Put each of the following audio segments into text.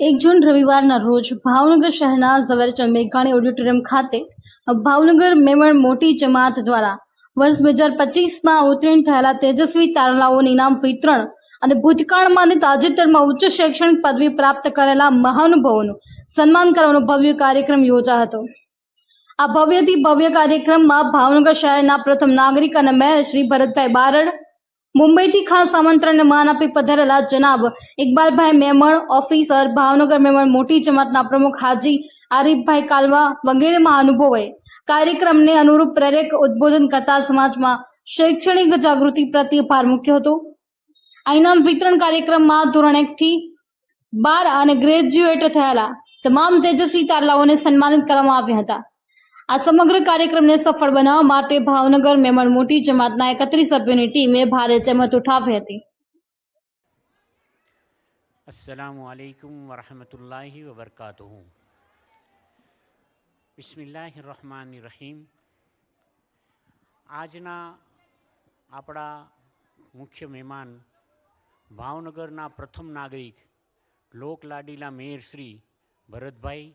એક જૂન રવિવારના રોજ ભાવનગર શહેરના ઝવેરચંદ મેઘાણી ઓડિટોરિયમ ખાતે ભાવનગર મેમણ મોટી જમાત દ્વારા વર્ષ બે હજાર પચીસમાં ઉત્તીર્ણ થયેલા તેજસ્વી તારલાઓને ઇનામ વિતરણ અને ભૂતકાળમાં અને તાજેતરમાં ઉચ્ચ શૈક્ષણિક પદવી પ્રાપ્ત કરેલા મહાનુભાવોનું સન્માન કરવાનો ભવ્ય કાર્યક્રમ યોજાયો હતો. આ ભવ્યથી ભવ્ય કાર્યક્રમમાં ભાવનગર શહેરના પ્રથમ નાગરિક અને મેયર શ્રી ભરતભાઈ બારડ મુંબઈથી ખાસ આમંત્રણને માન આપી પધારેલા જનાબ ઇકબાલભાઈ મેમણ, ઓફિસર, ભાવનગર મેમણ, મોટી જમાતના પ્રમુખ હાજી આરીફભાઈ કાલવા વગેરે મહાનુભાવોએ કાર્યક્રમને અનુરૂપ પ્રેરક ઉદ્બોધન કરતા સમાજમાં શૈક્ષણિક જાગૃતિ પ્રત્યે ભાર મૂક્યો હતો. આ વિતરણ કાર્યક્રમમાં ધોરણ એક બાર અને ગ્રેજ્યુએટ થયેલા તમામ તેજસ્વી તારલાઓને સન્માનિત કરવામાં આવ્યા હતા. આ સમગ્ર કાર્યક્રમને સફળ બનાવવા માટે ભાવનગર મેમણ મોટી જમાતના એકત્રીસ સભ્યોની ટીમે ભારે જહેમત ઉઠાવી હતી. અસલામુ અલૈકુમ વરહમતુલ્લાહિ વબરકાતુહુ. બિસ્મિલ્લાહ રહમાન રહીમ. આજના આપણા મુખ્ય મહેમાન ભાવનગરના પ્રથમ નાગરિક, લોકલાડીલા મેયર શ્રી ભરતભાઈ,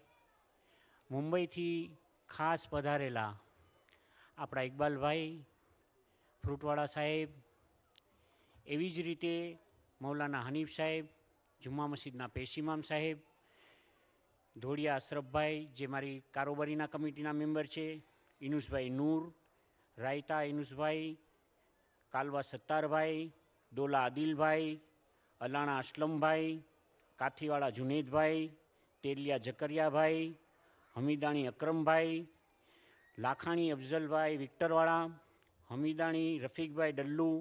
મુંબઈથી ખાસ પધારેલા આપણા ઇકબાલભાઈ, ફ્રૂટવાળા સાહેબ, એવી જ રીતે મૌલાના હનીફ સાહેબ, જુમ્મા મસ્જિદના પેશીમામ સાહેબ, ધોળિયા અશરફભાઈ જે મારી કારોબારીના કમિટીના મેમ્બર છે, ઇનુસભાઈ નૂર, રાયતા ઇનુસભાઈ, કાલવા સત્તારભાઈ, દોલા આદિલભાઈ, અલાણા અસલમભાઈ કાથીવાળા જુનેદભાઈ, તેલિયા જકરિયાભાઈ હમીદાણી અક્રમભાઈ, લાખાણી અફઝલભાઈ વિક્ટરવાળા, Hamidani Rafiqbhai Dallu,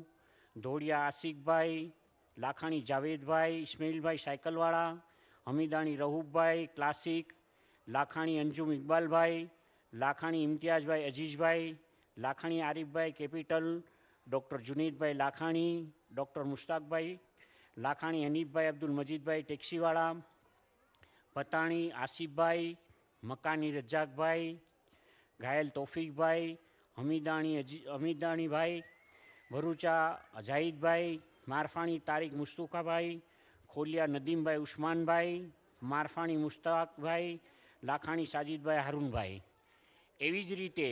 Dholiya Asikbhai Lakhani Javedbhai, Ismailbhai સાયકલવાળા, Hamidani Rahubbhai classic, Lakhani Anjum Iqbalbhai, Lakhani Imtiyazbhai Azizbhai Lakhani Arifbhai capital, doctor Junidbhai Lakhani, doctor Mushtaqbhai Lakhani Hanifbhai Abdul Majidbhai ટેક્સીવાળા, Patani Asifbhai Makani Razakbhai, Ghayal તોફિકભાઈ, હમીદાણી હમીદાણીભાઈ, Bharucha અજાહિદભાઈ મારફાણી તારીક મુસ્તુકાભાઈ, ખોલિયા નદીમભાઈ ઉસ્માનભાઈ, મારફાણી મુસ્તાકભાઈ, લાખાણી સાજિદભાઈ હારૂનભાઈ. એવી જ રીતે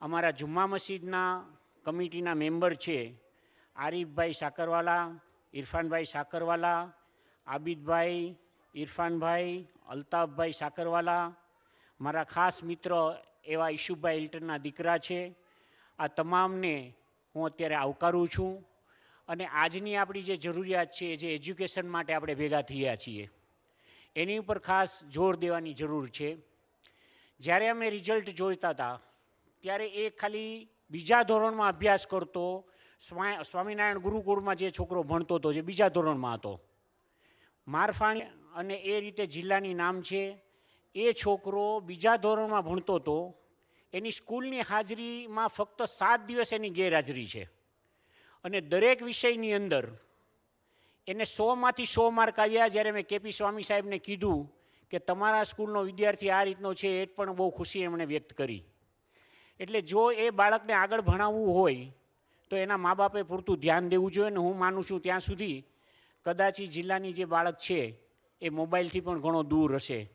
અમારા જુમ્મા મસ્જિદના કમિટીના મેમ્બર છે આરીફભાઈ સાકરવાલા, ઇરફાનભાઈ સાકરવાલા, આબિદભાઈ ઇરફાનભાઈ અલ્તાફભાઈ સાકરવાલા, મારા ખાસ મિત્ર એવા ઈશુભાઈ ઇલ્ટનના દીકરા છે. આ તમામને હું અત્યારે આવકારું છું અને આજની આપણી જે જરૂરિયાત છે, જે એજ્યુકેશન માટે આપણે ભેગા થયા છીએ, એની ઉપર ખાસ જોર દેવાની જરૂર છે. જ્યારે અમે રિઝલ્ટ જોઈતા હતા, ત્યારે એ ખાલી બીજા ધોરણમાં અભ્યાસ કરતો સ્વા સ્વામિનારાયણ ગુરુકુળમાં જે છોકરો ભણતો હતો, જે બીજા ધોરણમાં હતો. મારફાણી અને એ રીતે જિલ્લાની નામ છે. એ છોકરો બીજા ધોરણમાં ભણતો હતો. એની સ્કૂલની હાજરીમાં ફક્ત સાત દિવસ એની ગેરહાજરી છે. અને દરેક વિષયની અંદર એને સોમાંથી સો માર્ક આવ્યા જ્યારે મેં કેપી સ્વામી સાહેબને કીધું કે તમારા સ્કૂલનો વિદ્યાર્થી આ રીતનો છે એ પણ બહુ ખુશી એમણે વ્યક્ત કરી. એટલે જો એ બાળકને આગળ ભણાવવું હોય તો એના મા બાપે પૂરતું ધ્યાન દેવું જોઈએ ને હું માનું છું ત્યાં સુધી કદાચ જિલ્લાની જે બાળક છે એ મોબાઈલથી પણ ઘણો દૂર હશે.